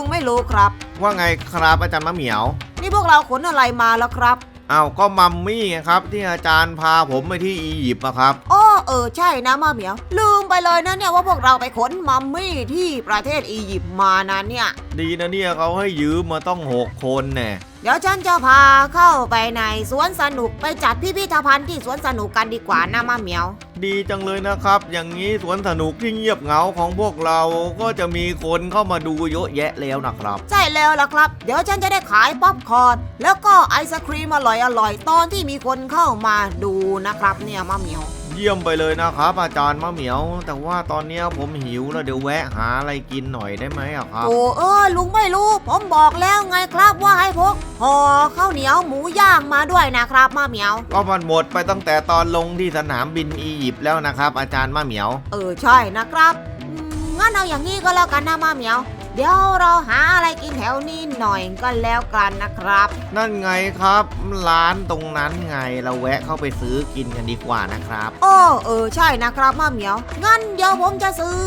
ลุงไม่รู้ครับ ว่าไงครับอาจารย์มะเหมียว นี่พวกเราขนอะไรมาแล้วครับอ้าวก็มัมมี่ไงครับ ที่อาจารย์พาผมไปที่อียิปต์อะครับ อ้อเออใช่นะมาเหมียว ลืมไปเลยนะเนี่ยว่าพวกเราไปขนมัมมี่ที่ประเทศอียิปต์มานะเนี่ย ดีนะเนี่ยเขาให้ยืมมาต้องหกคนแน่ เดี๋ยวฉันจะพาเข้าไปในสวนสนุกไปจัดพิพิธภัณฑ์ที่สวนสนุกกันดีกว่านะมาเหมียว ดีจังเลยนะครับ อย่างนี้สวนสนุกที่เงียบเหงาของพวกเราก็จะมีคนเข้ามาดูเยอะแยะแล้วนะครับ ใช่แล้วล่ะครับ เดี๋ยวฉันจะได้ขายป๊อปคอร์นแล้วก็ไอศครีมอร่อยๆตอนที่มีคนเข้ามาดูนะครับเนี่ยมาเหมียว เยี่ยมไปเลยนะครับอาจารย์มะเหมียว แต่ว่าตอนเนี้ยผมหิวแล้วเดี๋ยวแวะหาอะไรกินหน่อยได้ไหมอะครับ โอ้เออลุงไม่รู้ ผมบอกแล้วไงครับว่าให้พกห่อข้าวเหนียวหมูย่างมาด้วยนะครับมาเหมียว ก็มันหมดไปตั้งแต่ตอนลงที่สนามบินอียิปต์แล้วนะครับ อาจารย์มะเหมียว เออใช่นะครับอืมงั้นเอาอย่างนี้ก็แล้วกันนะมาเหมียว เดี๋ยวเราหาอะไรกินแถวนี้หน่อยก็แล้วกันนะครับ นั่นไงครับร้านตรงนั้นไงเราแวะเข้าไปซื้อกินกันดีกว่านะครับ โอ้เออใช่นะครับมาเหมียว งั้นเดี๋ยวผมจะซื้อ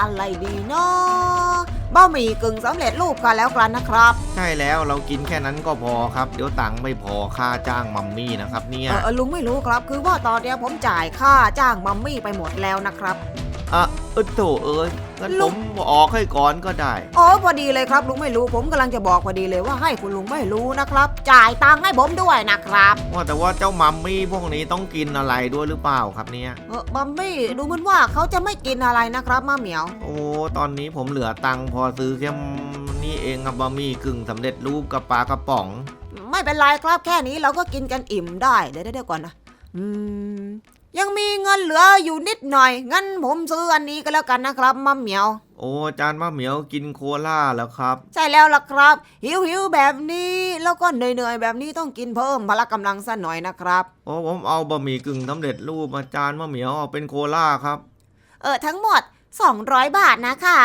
อะไรดีเนาะบะหมี่กึ่งสำเร็จรูปกันแล้วกันนะครับ ใช่แล้วเรากินแค่นั้นก็พอครับ เดี๋ยวตังค์ไม่พอค่าจ้างมัมมี่นะครับเนี่ยเออเออลุงไม่รู้ครับ คือว่าตอนเนี้ยผมจ่ายค่าจ้างมัมมี่ไปหมดแล้วนะครับ อะเออโถเอ้ยงั้นลุผงมออกให้ก่อนก็ได้ อ๋อพอดีเลยครับลุงไม่รู้ ผมกำลังจะบอกพอดีเลยว่าให้คุณลุงไม่รู้นะครับ จ่ายตังค์ให้ผมด้วยนะครับ ว่าแต่ว่าเจ้ามัมมี่พวกนี้ต้องกินอะไรด้วยหรือเปล่าครับเนี่ย เออมัมมี่ดูเหมือนว่าเขาจะไม่กินอะไรนะครับมาเหมียว โอ้ ตอนนี้ผมเหลือตังค์พอซื้อแค่นี่เองครับบะหมี่กึ่งสำเร็จรูปกับปลากระป๋อง ไม่เป็นไรครับแค่นี้เราก็กินกันอิ่มได้เดี๋ยวเดี๋ยวก่อนนะอืม ยังมีเงินเหลืออยู่นิดหน่อย งั้นผมซื้ออันนี้ก็แล้วกันนะครับมัมเหมียว โอ้อาจารย์มะเหมียวกินโคลาแล้วครับ ใช่แล้วล่ะครับ หิวหิวๆแบบนี้แล้วก็เหนื่อยๆแบบนี้ต้องกินเพิ่มพละกำลังสักหน่อยนะครับ โอ้ผมเอาบะหมี่กึ่งสำเร็จรูปอาจารย์มะเหมียวเอาเป็นโคลาครับ เออทั้งหมด 200 บาทนะคะ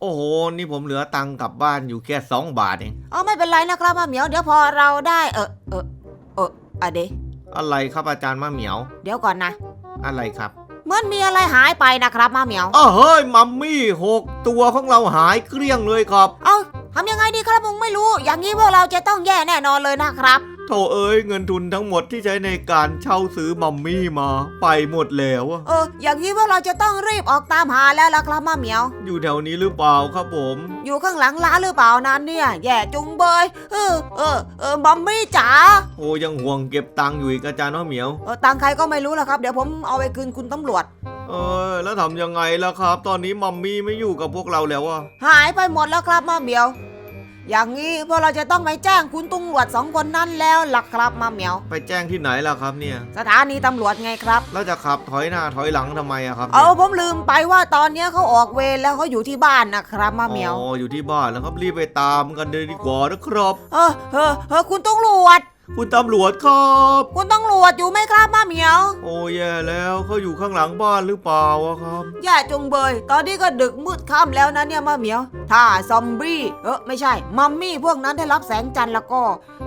โอ้โหนี่ผมเหลือตังค์กลับบ้านอยู่แค่สองบาทเองอ๋อไม่เป็นไรนะครับมาเหมียวเดี๋ยวพอเราได้ เออเออเอออะเดยวอะไรครับอาจารย์มะเหมียว เดี๋ยวก่อนนะ อะไรครับเหมื่อนมีอะไรหายไปนะครับมาเหมียวอ้าวเฮ้ยมัมมี่หกตัวของเราหายเกลี้ยงเลยครับ เอาทำยังไงดีครับมุงไม่รู้ อย่างนี้พวกเราจะต้องแย่แน่นอนเลยนะครับ โถเอ้ยเงินทุนทั้งหมดที่ใช้ในการเช่าซื้อมัมมี่มา ไปหมดแล้วอะเออ อย่างนี้พวกเราจะต้องรีบออกตามหาแล้วล่ะครับมาเหมียว อยู่แถวนี้หรือเปล่าครับผม อยู่ข้างหลังร้านหรือเปล่านั้นเนี่ย แย่จุงเบยเออเออเออบัมมี่จ๋าโอ้ยังห่วงเก็บตังค์อยู่อีกอาจารย์มะเหมียว เออตังค์ใครก็ไม่รู้แล้วครับ เดี๋ยวผมเอาไปคืนคุณตำรวจ เออ แล้วทำยังไงล่ะครับ ตอนนี้มัมมี่ไม่อยู่กับพวกเราแล้วอะหายไปหมดแล้วครับมาเหมียว อย่างนี้พวกเราจะต้องไปแจ้งคุณตำรวจสองคนนั้นแล้วล่ะครับมาเหมียว ไปแจ้งที่ไหนล่ะครับเนี่ย สถานีตำรวจไงครับแล้วจะขับถอยหน้าถอยหลังทำไมอะครับเอานี่ยผมลืมไปว่าตอนเนี้ยเขาออกเวรแล้วเขาอยู่ที่บ้านนะครับมาเหมียว อ๋ออยู่ที่บ้านแล้วครับรีบไปตามกันเลยดีกว่านะครับ เออเออเออคุณตำรวจ คุณตำรวจครับ คุณตำรวจอยู่ไหมครับมาเหมียว โอ้แย่แล้วเขาอยู่ข้างหลังบ้านหรือเปล่าอะครับ แย่จงเบย ตอนนี้ก็ดึกมืดค่ำแล้วนะเนี่ยมาเหมียว ถ้าซอมบี้เออไม่ใช่ มัมมี่พวกนั้นได้รับแสงจันทร์แล้วก็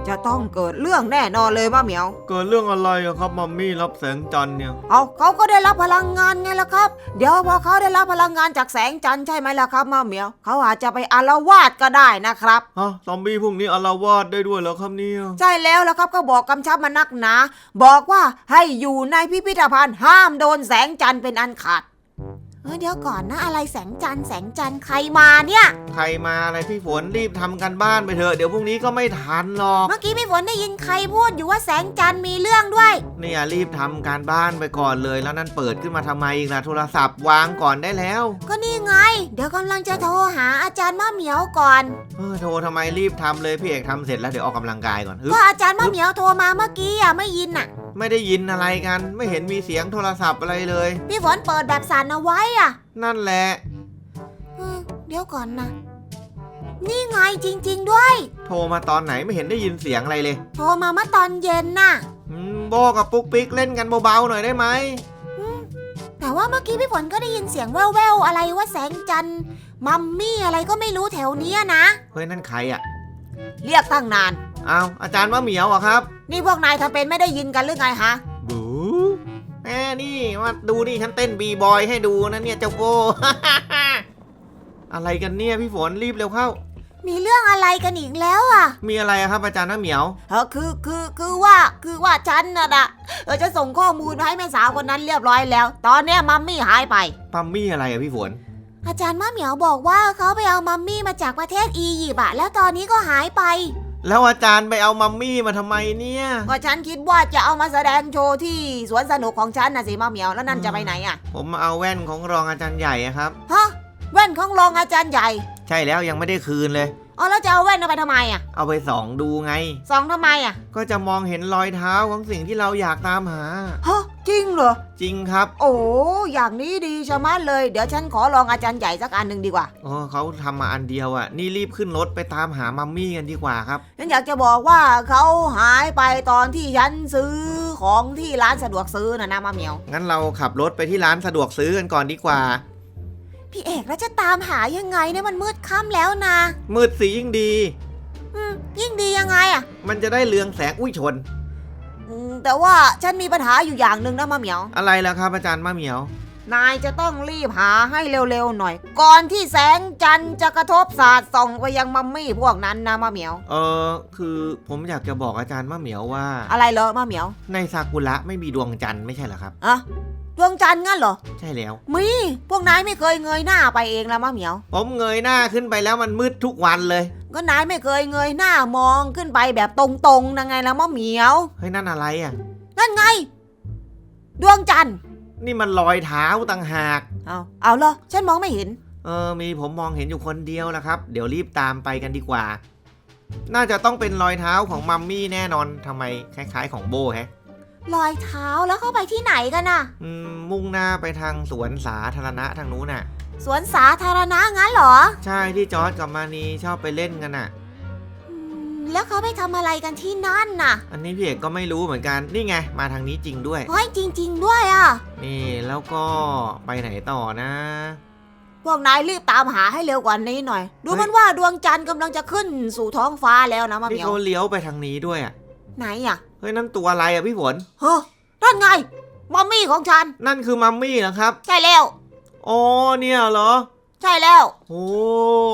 จะต้องเกิดเรื่องแน่นอนเลยมาเหมียว เกิดเรื่องอะไรอะครับมัมมี่รับแสงจันทร์เนี่ย เอาเขาก็ได้รับพลังงานไงล่ะครับ เดี๋ยวพอเขาได้รับพลังงานจากแสงจันทร์ใช่ไหมล่ะครับมาเหมียว เขาอาจจะไปอารวาสก็ได้นะครับ ฮะซอมบี้พวกนี้อารวาสได้ด้วยเหรอครับเนี่ย ใช่แล้วล่ะแล้วครับก็บอกกำชับมานักหนา บอกว่าให้อยู่ในพิพิธภัณฑ์ห้ามโดนแสงจันทร์เป็นอันขาด เออเดี๋ยวก่อนนะอะไรแสงจันทร์แสงจันทร์ใครมาเนี่ย ใครมาอะไรพี่ฝนรีบทำกันบ้านไปเถอะเดี๋ยวพรุ่งนี้ก็ไม่ทันหรอกเมื่อกี้พี่ฝนได้ยินใครพูดอยู่ว่าแสงจันทร์มีเรื่องด้วย เนี่ยรีบทำการบ้านไปก่อนเลยแล้วนั่นเปิดขึ้นมาทำไมอีกล่ะโทรศัพท์วางก่อนได้แล้ว ก็นี่ไง เดี๋ยวกำลังจะโทรหาอาจารย์มะเหมียวก่อน เออโทรทำไมรีบทำเลยพี่เอกทำเสร็จแล้วเดี๋ยวออกกำลังกายก่อนฮึบก็อาจารย์มะเหมียวโทรมาเมื่อกี้อะไม่ยินอะ ไม่ได้ยินอะไรกัน ไม่เห็นมีเสียงโทรศัพท์อะไรเลย พี่ฝนเปิดแบบสั่นเอาไว้อะนั่นแหละ เออเดี๋ยวก่อนนะ นี่ไงจริง ๆ ด้วย โทรมาตอนไหนไม่เห็นได้ยินเสียงอะไรเลยโทรมาเมื่อตอนเย็นน่ะ อืมโบกับปุ๊กปิ๊กเล่นกันเบาๆหน่อยได้ไหมแต่ว่าเมื่อกี้พี่ฝนก็ได้ยินเสียงแว่วๆอะไรว่าแสงจันทร์มัมมี่อะไรก็ไม่รู้แถวเนี้ยนะ เฮ้ยนั่นใครอะ เรียกตั้งนาน อ้าวอาจารย์ว่าเหมียวเหรอะครับนี่พวกนายทำเป็นไม่ได้ยินกันหรือไงฮะ บูแหมนี่มาดูนี่ฉันเต้นบีบอยให้ดูนะเนี่ยเจ้าโบ อะไรกันเนี่ยพี่ฝนรีบเร็วเข้า มีเรื่องอะไรกันอีกแล้วอะ มีอะไรอะครับอาจารย์น้าเหมียว เออคือคือคือว่าคือว่าฉันน่ะนะเออจะส่งข้อมูลมาให้แม่สาวคนนั้นเรียบร้อยแล้ว ตอนเนี้ยมัมมี่หายไป ปัมมี่อะไรอะพี่ฝน อาจารย์มะเหมียวบอกว่าเขาไปเอามัมมี่มาจากประเทศอียิปต์อะแล้วตอนนี้ก็หายไป แล้วอาจารย์ไปเอามัมมี่มาทำไมเนี่ยก็ฉันคิดว่าจะเอามาแสดงโชว์ที่สวนสนุกของฉันนะสิมะเหมียวแล้วนั่นจะไปไหนอะผมมาเอาแว่นของรองอาจารย์ใหญ่อะครับ ฮะ แว่นของรองอาจารย์ใหญ่ ใช่แล้วยังไม่ได้คืนเลย อ๋อแล้วจะเอาแว่นเอาไปทำไมอะเอาไปส่องดูไง สองทำไมอะก็จะมองเห็นรอยเท้าของสิ่งที่เราอยากตามหา ฮะจริงเหรอ จริงครับโอ้อย่างนี้ดีชะมัดเลย เดี๋ยวฉันขอลองอาจารย์ใหญ่สักอันหนึ่งดีกว่าอ๋อเขาทำมาอันเดียวอะนี่รีบขึ้นรถไปตามหามัมมี่กันดีกว่าครับ ฉันอยากจะบอกว่าเขาหายไปตอนที่ฉันซื้อของที่ร้านสะดวกซื้อนะนะมะเหมียวงั้นเราขับรถไปที่ร้านสะดวกซื้อกันก่อนดีกว่า พี่เอกแล้วจะตามหายังไงเนี่ยมันมืดค่ำแล้วนะมืดสียิ่งดี อืมยิ่งดียังไงอะมันจะได้เรืองแสงอุ้ยชน อืมแต่ว่าฉันมีปัญหาอยู่อย่างหนึ่งนะมะเหมียว อะไรล่ะครับอาจารย์มะเหมียวนายจะต้องรีบหาให้เร็วๆหน่อย ก่อนที่แสงจันทร์จะกระทบสาดส่องไปยังมัมมี่พวกนั้นนะมะเหมียว เออคือผมอยากจะบอกอาจารย์มะเหมียวว่า อะไรเหรอมะเหมียวในซากุระไม่มีดวงจันทร์ไม่ใช่เหรอครับ อะ ดวงจันทร์งั้นเหรอ ใช่แล้ว มี พวกนายไม่เคยเงยหน้าไปเองละมะเหมียว ผมเงยหน้าขึ้นไปแล้วมันมืดทุกวันเลย ก็นายไม่เคยเงยหน้ามองขึ้นไปแบบตรงๆนะไงละมะเหมียว เฮ้ยนั่นอะไรอะ นั่นไง ดวงจันทร์ นี่มันรอยเท้าต่างหาก เอาเอาเหรอ ฉันมองไม่เห็น เออ มีผมมองเห็นอยู่คนเดียวนะครับ เดี๋ยวรีบตามไปกันดีกว่า น่าจะต้องเป็นรอยเท้าของมัมมี่แน่นอนทำไมคล้าย ๆ ของโบแฮะ รอยเท้าแล้วเข้าไปที่ไหนกันน่ะ อืมมุ่งหน้าไปทางสวนสาธารณะทางนู้นน่ะ สวนสาธารณะงั้นเหรอใช่ที่จอร์ดกับมานีชอบไปเล่นกันน่ะ อืมแล้วเขาไปทำอะไรกันที่นั่นน่ะอันนี้พี่เอกก็ไม่รู้เหมือนกันนี่ไง มาทางนี้จริงด้วย เฮ้ยจริง ๆ ด้วยอะ นี่แล้วก็ไปไหนต่อนะ พวกนายรีบตามหาให้เร็วกว่านี้หน่อย ดูเฮ้ย มันว่าดวงจันทร์กำลังจะขึ้นสู่ท้องฟ้าแล้วนะมะเหนี่มียว เขาเลี้ยวไปทางนี้ด้วยอะ ไหนอะ เฮ้ยนั่นตัวอะไรอะพี่ฝนเฮ้อนั่นไง มัมมี่ของฉัน นั่นคือมัมมี่เหรอครับ ใช่แล้ว อ๋อเนี่ยเหรอ ใช่แล้ว โอ้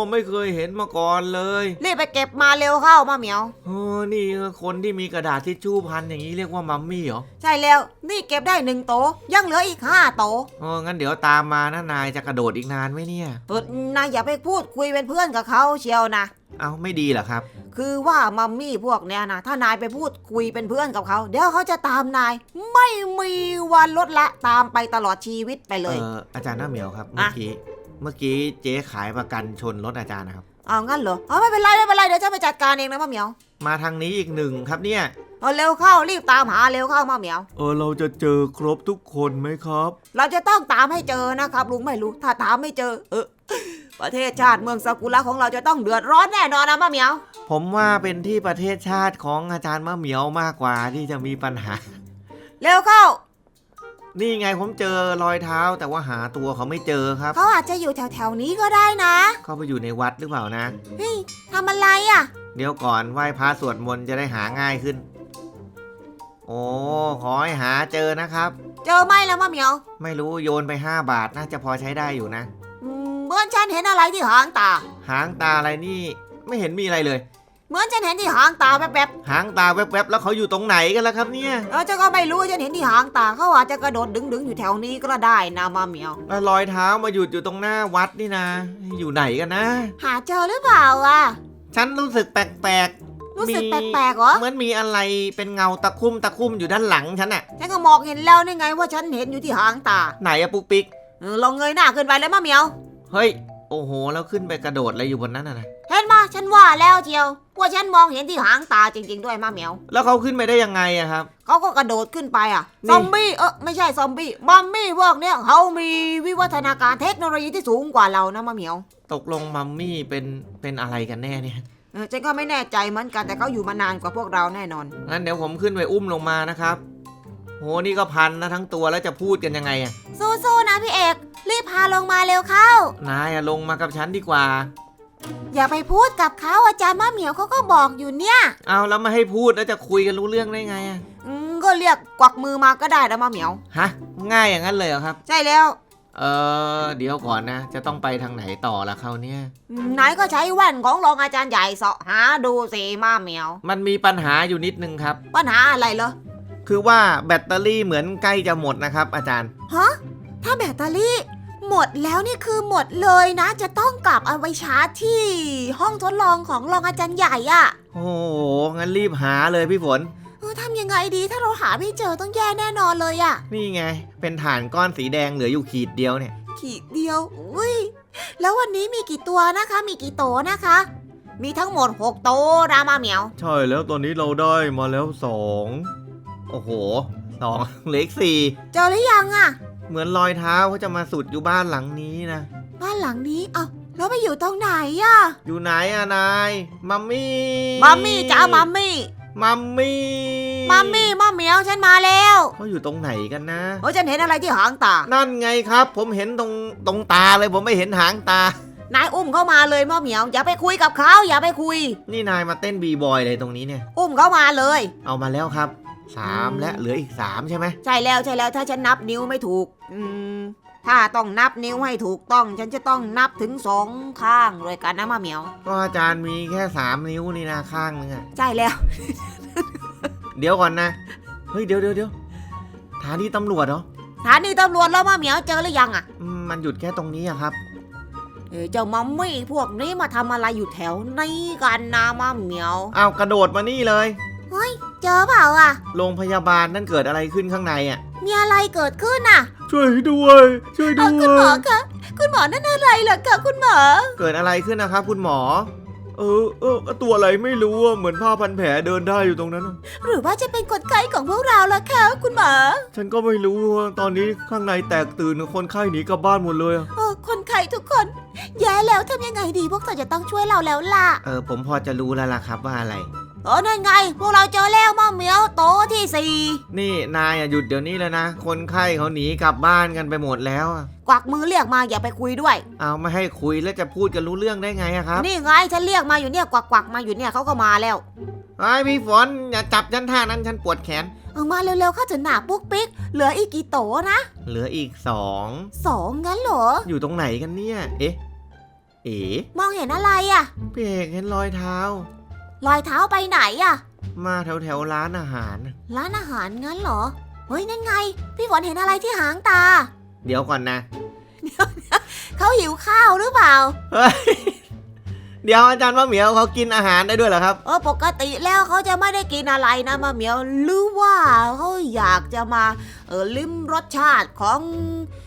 ไม่เคยเห็นมาก่อนเลยรีบไปเก็บมาเร็วเข้ามะเหมียวโอ้นี่คนที่มีกระดาษทิชชู่พันอย่างนี้เรียกว่ามัมมี่เหรอใช่แล้ว นี่เก็บได้หนึ่งโตะยังเหลืออีกห้าโตะอ๋องั้นเดี๋ยวตามมานะนายจะกระโดดอีกนานไหมเนี่ย เออนายอย่าไปพูดคุยเป็นเพื่อนกับเขาเชียวนะ เอาไม่ดีเหรอครับ คือว่ามัมมี่พวกเนี้ยนะถ้านายไปพูดคุยเป็นเพื่อนกับเขา เดี๋ยวเขาจะตามนาย ไม่มีวันลดละตามไปตลอดชีวิตไปเลยเอออาจารย์หน้าเหมียวครับเมื่อกี้เมื่อกี้เจ๊ขายประกันชนรถอาจารย์นะครับ เอางั้นเหรอเอาไม่เป็นไรไม่เป็นไรเดี๋ยวฉันไปจัดการเองนะมะเหมียวมาทางนี้อีกหนึ่งครับเนี่ย เอาเร็วเข้ารีบตามหาเร็วเข้ามะเหมียว เออเราจะเจอครบทุกคนไหมครับ เราจะต้องตามให้เจอนะครับลุงไม่รู้ถ้าตามไม่เจอ เออ ประเทศชาติเมืองซากุระของเราจะต้องเดือดร้อนแน่นอนนะมะเหมียว ผมว่าเป็นที่ประเทศชาติของอาจารย์มะเหมียวมากกว่าที่จะมีปัญหา เร็วเข้า นี่ไงผมเจอรอยเท้าแต่ว่าหาตัวเขาไม่เจอครับ เขาอาจจะอยู่แถวๆนี้ก็ได้นะ เข้าไปอยู่ในวัดหรือเปล่านะ เฮ้ยทำอะไรอะ เดี๋ยวก่อนไหว้พระสวดมนต์จะได้หาง่ายขึ้น โอ้ขอให้หาเจอนะครับ เจอไหมแล้วมะเหมียว ไม่รู้โยนไป 5 บาทน่าจะพอใช้ได้อยู่นะอื มเหมือนฉันเห็นอะไรที่หางตา หางตาอะไรนี่ไม่เห็นมีอะไรเลย เหมือนฉันเห็นที่หางตาแป๊บหางตาแวบๆแล้วเขาอยู่ตรงไหนกันล่ะครับเนี่ยๆเออฉันก็ไม่รู้ฉันเห็นที่หางตาเขาอาจจะกระโดดดึงๆอยู่แถวนี้ก็ได้นะมะเหมียว แล้วรอยเท้ามาหยุดอยู่ตรงหน้าวัดนี่นะ อยู่ไหนกันนะ หาเจอหรือเปล่าอะ ฉันรู้สึกแปลกรู้สึกมีแปลกๆเหรอๆเหมือนมีอะไรเป็นเงาตะคุ่มตะคุ่มอยู่ด้านหลังฉันอะฉันก็มองเห็นแล้วนี่ไงว่าฉันเห็นอยู่ที่หางตาไหนอะปุ๊กปิ๊กเออลองเงยหน้าขึ้นไปแล้วมะเหมียว เฮ้ย โอ้โห แล้วขึ้นไปกระโดดอะไรอยู่บนนั้นน่ะนะเห็นมาฉันว่าแล้วเจียวว่าฉันมองเห็นที่หางตาจริง ๆ ด้วยมะเหมียวแล้วเขาขึ้นไปได้ยังไงอะครับ เขาก็กระโดดขึ้นไปอะนี่ ซอมบี้เออไม่ใช่ซอมบี้มัมมี่พวกเนี้ยเขามีวิวัฒนาการเทคโนโลยีที่สูงกว่าเรานะมะเหมียวตกลงมัมมี่เป็นเป็นอะไรกันแน่เนี่ย เออฉันก็ไม่แน่ใจเหมือนกันแต่เขาอยู่มานานกว่าพวกเราแน่นอน งั้นเดี๋ยวผมขึ้นไปอุ้มลงมานะครับ โห นี่ก็พันนะทั้งตัวแล้วจะพูดกันยังไงอะสู้ๆนะพี่เอก รีบพาลงมาเร็วเข้า นายอะลงมากับฉันดีกว่า อย่าไปพูดกับเขาอาจารย์มะเหมียวเขาก็บอกอยู่เนี่ยเอาแล้วไม่ให้พูดแล้วจะคุยกันรู้เรื่องได้ไงอะอืมก็เรียกกวักมือมาก็ได้นะมะเหมียว ฮะ ง่ายอย่างนั้นเลยเหรอครับ ใช่แล้วเออเดี๋ยวก่อนนะ จะต้องไปทางไหนต่อละเขาวเนี่ยไหนก็ใช้แว่นของรองอาจารย์ใหญ่เสาะหาดูสิมาเหมียว มันมีปัญหาอยู่นิดนึงครับ ปัญหาอะไรเหรอคือว่าแบตเตอรี่เหมือนใกล้จะหมดนะครับ อาจารย์ ฮะถ้าแบตเตอรี่ หมดแล้วนี่คือหมดเลยนะ จะต้องกลับเอาไปชาร์จที่ ห้องทดลองของรองอาจารย์ใหญ่อะโอ้โหงั้นรีบหาเลยพี่ฝน เออทำยังไงดีถ้าเราหาไม่เจอต้องแย่แน่นอนเลยอะนี่ไง เป็นฐานก้อนสีแดงเหลืออยู่ขีดเดียวเนี่ย ขีดเดียวอุ้ยแล้ววันนี้มีกี่ตัวนะคะ มีกี่โตะนะคะ มีทั้งหมด6โตะนะมาเหมียว ใช่แล้วตอนนี้เราได้มาแล้วสองโอ้โหสองเหลืออีกสี่เจอหรือยังอะ เหมือนรอยเท้าเขาจะมาสุดอยู่บ้านหลังนี้นะ บ้านหลังนี้ เอ้าแล้วไปอยู่ตรงไหนอะอยู่ไหนอะนาย มัมมี่มัมมี่จ้ามัมมี่ มัมมี่มัมมี่มาเหมียวฉันมาแล้วเขาอยู่ตรงไหนกันนะโอ้ยฉันเห็นอะไรที่หางตา นั่นไงครับ ผมเห็นตรงตรงตาเลยผมไม่เห็นหางตา นายอุ้มเข้ามาเลยมาเหมียว อย่าไปคุยกับเขาอย่าไปคุย นี่นายมาเต้นบีบอยเลยตรงนี้เนี่ย อุ้มเข้ามาเลย เอามาแล้วครับ สามอืมและเหลืออีกสามใช่ไหมใช่แล้วใช่แล้วถ้าฉันนับนิ้วไม่ถูก อืม ถ้าต้องนับนิ้วให้ถูกต้อง ฉันจะต้องนับถึงสองข้างเลยกันนะมาเหมียว ก็อาจารย์มีแค่สามนิ้วนี่นะข้างนึงอะใช่แล้ว เดี๋ยวก่อนนะ เฮ้ยเดี๋ยวเดี๋ยวเดี๋ยวฐานที่ตำรวจเหรอสถานีตำรวจแล้วมาเหมียวเจอหรือยังอะอืมมันหยุดแค่ตรงนี้อะครับ เอ้ยเจ้ามัมมี่พวกนี้มาทำอะไรอยู่แถวนี้กันนะมาเหมียว อ้าวกระโดดมานี่เลย เจอเปล่าอะโรงพยาบาลนั่นเกิดอะไรขึ้นข้างในอะ มีอะไรเกิดขึ้นอะช่วยด้วย ช่วยเอด้อวคุณหมอย คะ คุณหมอนั่นอะไรเหรอคะคุณหมอ เกิดอะไรขึ้นนะครับ คุณหมอ เออเออตัวอะไรไม่รู้อะเหมือนผ้าพันแผลเดินได้อยู่ตรงนั้นอะหรือว่าจะเป็นคนไข้ของพวกเราล่ะคะคุณหมอ ฉันก็ไม่รู้อะตอนนี้ข้างในแตกตื่นคนไข้หนีกลับบ้านหมดเลยอะโอ้คนไข้ทุกคน แย่แล้วทำยังไงดีพวกเธอจะต้องช่วยเราแล้วล่ะ เออผมพอจะรู้แล้วล่ะครับว่าอะไร โอ้นั่นไง พวกเราเจอแล้วมาเหมียวโตะที่สี่นี่นายอะหยุดเดี๋ยวนี้เลยนะ คนไข้เขาหนีกลับบ้านกันไปหมดแล้วอะกวักมือเรียกมาอย่าไปคุยด้วย เอาไม่ให้คุยแล้วจะพูดกันรู้เรื่องได้ไงอะครับนี่ไงฉันเรียกมาอยู่เนี่ยกวักกวักมาอยู่เนี่ยเขาก็มาแล้ว ไอ้ยพี่ฝนอย่าจับฉันท่านั้นฉันปวดแขน เอามาเร็วๆเข้าจะหนาปุ๊กปิ๊ก เหลืออีกกี่โตะนะเหลืออีกสองสองงั้นเหรอ อยู่ตรงไหนกันเนี่ย เอ๊ะ เอ๋มองเห็นอะไรอะพี่เอกเห็นรอยเท้า รอยเท้าไปไหนอะมาแถวแถวๆร้านอาหาร ร้านอาหารงั้นเหรอ เฮ้ยนั่นไง พี่ฝนเห็นอะไรที่หางตา เดี๋ยวก่อนนะ เขาหิวข้าวหรือเปล่าเฮ้ยเดี๋ยวอาจารย์ว่าเหมียวเขากินอาหารได้ด้วยเหรอครับ เออปกติแล้วเขาจะไม่ได้กินอะไรนะมาเหมียวหรือว่าเขาอยากจะมาเออลิ้มรสชาติของ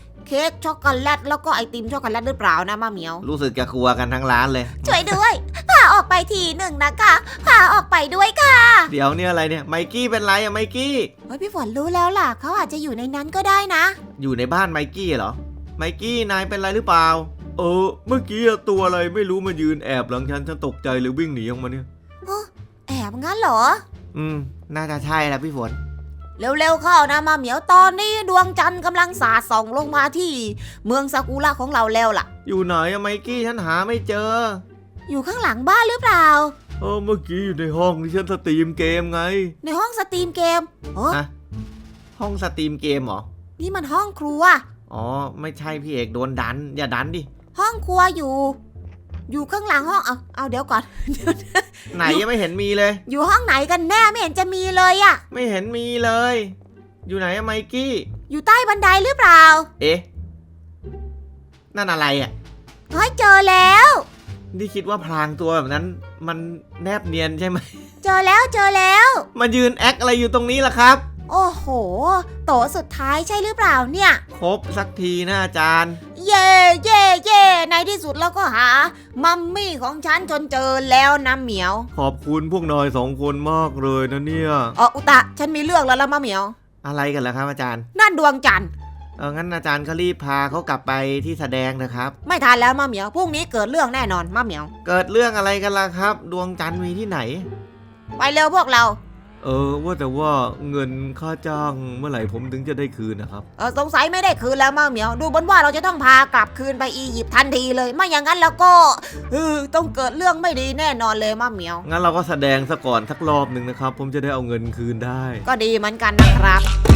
เค้กช็อกโกแลตแล้วก็ไอติมช็อกโกแลตหรือเปล่านะมาเหมียว รู้สึกจะกลัวกันทั้งร้านเลย ช่วยด้วย พาออกไปทีหนึ่งนะคะพาออกไปด้วยค่ะเดี๋ยวเนี่ยอะไรเนี่ยไมกี้เป็นไรอะไมกี้เฮ้ยพี่ฝนรู้แล้วล่ะเขาอาจจะอยู่ในนั้นก็ได้นะ อยู่ในบ้านไมกี้เหรอไมกี้นายเป็นไรหรือเปล่า เออ เมื่อกี้ตัวอะไรไม่รู้มายืนแอบหลังฉันฉันตกใจเลยวิ่งหนีออกมาเนี่ย แอบงั้นเหรอ อืม น่าจะใช่แหละพี่ฝน เร็วๆเข้านะมาเหมียวตอนนี้ดวงจันทร์กำลังสาดส่องลงมาที่เมืองซากุระของเราแล้วล่ะ อยู่ไหนอะไมกี้ฉันหาไม่เจอ อยู่ข้างหลังบ้านหรือเปล่า เออเมื่อกี้อยู่ในห้องที่ฉันสตรีมเกมไง ในห้องสตรีมเกมโอ้ฮะ ห้องสตรีมเกมเหรอ นี่มันห้องครัว อ๋อ ไม่ใช่พี่เอกโดนดัน อย่าดันดิ ห้องครัวอยู่ อยู่ข้างหลังห้องเอาเอาเดี๋ยวก่อน ไหนยังไม่เห็นมีเลย อยู่ห้องไหนกันแน่ไม่เห็นจะมีเลยอะไม่เห็นมีเลย อยู่ไหนอะไมกี้ อยู่ใต้บันไดหรือเปล่า เอ๊ะ นั่นอะไรอะเฮ้ยเจอแล้วที่คิดว่าพลางตัวแบบนั้น มันแนบเนียนใช่ไหม เจอแล้วเจอแล้ว มายืนแอคอะไรอยู่ตรงนี้ล่ะครับ โอ้โห โตสุดท้ายใช่หรือเปล่าเนี่ย ครบสักทีนะอาจารย์ เย่เย่เย่ในที่สุดเราก็หา มัมมี่ของฉันจนเจอแล้วนะเหมียวขอบคุณพวกนายสองคนมากเลยนะเนี่ยอ๋ออุตะ ฉันมีเรื่องแล้วละมะเหมียว อะไรกันล่ะครับอาจารย์ นั่นดวงจันทร์ เอองั้นอาจารย์ก็รีบพาเขากลับไปที่แสดงนะครับ ไม่ทันแล้วมะเหมียว พรุ่งนี้เกิดเรื่องแน่นอนมะเหมียว เกิดเรื่องอะไรกันล่ะครับ ดวงจันทร์มีที่ไหน ไปเร็วพวกเรา เออว่าแต่ว่าเงินค่าจ้างเมื่อไหร่ผมถึงจะได้คืนนะครับ เออสงสัยไม่ได้คืนแล้วมะเหมียว ดูบนว่าเราจะต้องพากลับคืนไปอียิปต์ทันทีเลย ไม่อย่างนั้นแล้วก็เออต้องเกิดเรื่องไม่ดีแน่นอนเลยมะเหมียว งั้นเราก็แสดงซะก่อนสักรอบหนึ่งนะครับ ผมจะได้เอาเงินคืนได้ ก็ดีเหมือนกันนะครับ